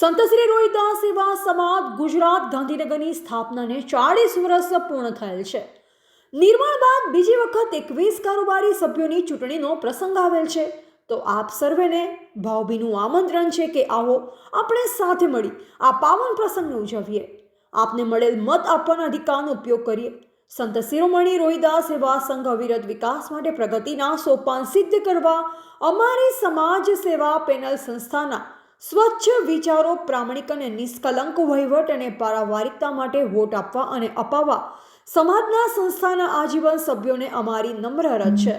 સંતશ્રી રોહિદાસ સેવા સમાજ ગુજરાત ગાંધીનગરની સ્થાપનાને ચાળીસ વર્ષ પૂર્ણ થયેલ છે. નિર્માણ બાદ બીજી વખત એકવીસ કારોબારી સભ્યોની ચૂંટણીનો પ્રસંગ આવેલ છે. તો આપ સર્વેને ભાવભીનું આમંત્રણ છે કે આવો આપણે સાથે મળી આ પાવન પ્રસંગને ઉજવીએ. આપને મળેલ મત આપવાના અધિકારનો ઉપયોગ કરીએ. સંત શિરોમણી રોહિદાસ સેવા સંઘ અવિરત વિકાસ માટે પ્રગતિના સોપાન સિદ્ધ કરવા અમારી સમાજ સેવા પેનલ સંસ્થાના સ્વચ્છ વિચારો, પ્રામાણિક અને નિષ્કલંક વહીવટ અને પારાવારિકતા માટે વોટ આપવા અને અપાવવા સમાજના સંસ્થાના આજીવન સભ્યોને અમારી નમ્ર રજ છે.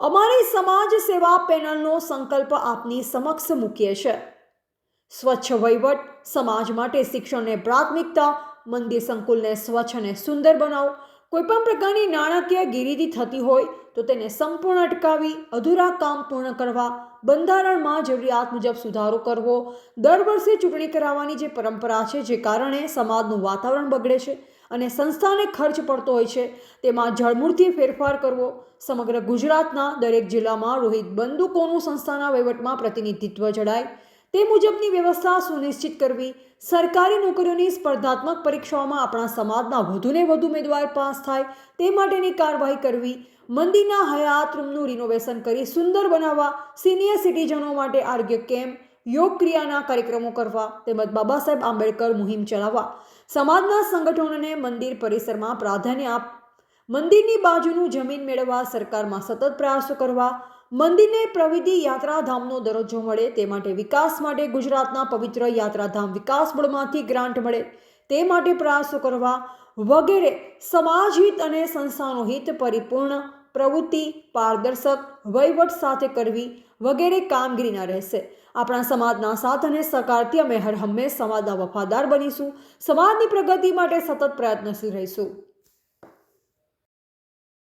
અમારી સમાજ સેવા પેનલનો સંકલ્પ આપની સમક્ષ મૂકીએ છે. સ્વચ્છ વહીવટ, સમાજ માટે શિક્ષણને પ્રાથમિકતા, મંદિર સંકુલને સ્વચ્છ અને સુંદર બનાવો કોઈપણ પ્રકારની નાણાકીય ગીરીદી થતી હોય તો તેને સંપૂર્ણ અટકાવી, અધૂરા કામ પૂર્ણ કરવા, બંધારણમાં જરૂરિયાત મુજબ સુધારો કરવો, દર વર્ષે ચૂંટણી કરાવવાની જે પરંપરા છે જે કારણે સમાજનું વાતાવરણ બગડે છે અને સંસ્થાને ખર્ચ પડતો હોય છે, તેમાં જળમૂળથી ફેરફાર કરવો, સમગ્ર ગુજરાતના દરેક જિલ્લામાં રોહિત બંદૂકોનું સંસ્થાના વહીવટમાં પ્રતિનિધિત્વ જણાય તે મુજબની વ્યવસ્થા સુનિશ્ચિત કરવી. સરકારી નોકરીઓની સ્પર્ધાત્મક પરીક્ષાઓમાં આપણા સમાજના વધુને વધુ ઉમેદવાર પાસ થાય તે માટેની કાર્યવાહી કરવી. મંદિરના હયાત રૂમનું રિનોવેશન કરી સુંદર બનાવવા સિનિયર સિટીઝનો માટે આરોગ્ય કેમ્પ, યોગ ક્રિયાના કાર્યક્રમો કરવા તેમજ બાબા સાહેબ આંબેડકર મુહિમ ચલાવવા. સમાજના સંગઠનોને મંદિર પરિસરમાં પ્રાધાન્ય આપ મંદિરની બાજુનું જમીન મેળવવા સરકારમાં સતત પ્રયાસો કરવા, મંદિરને પ્રવિધિ યાત્રાધામનો દરજ્જો મળે તે માટે વિકાસ માટે ગુજરાતના પવિત્ર યાત્રાધામ વિકાસ બોર્ડમાંથી ગ્રાન્ટ મળે તે માટે પ્રયાસો કરવા વગેરે સમાજહિત અને સંસ્થાનો હિત પરિપૂર્ણ પ્રવૃત્તિ પારદર્શક વહીવટ સાથે કરવી વગેરે કામગીરીના રહેશે. આપણા સમાજના સાથ અને સહકારથી અમે હર હંમેશ સમાજના વફાદાર બનીશું. સમાજની પ્રગતિ માટે સતત પ્રયત્નશીલ રહીશું.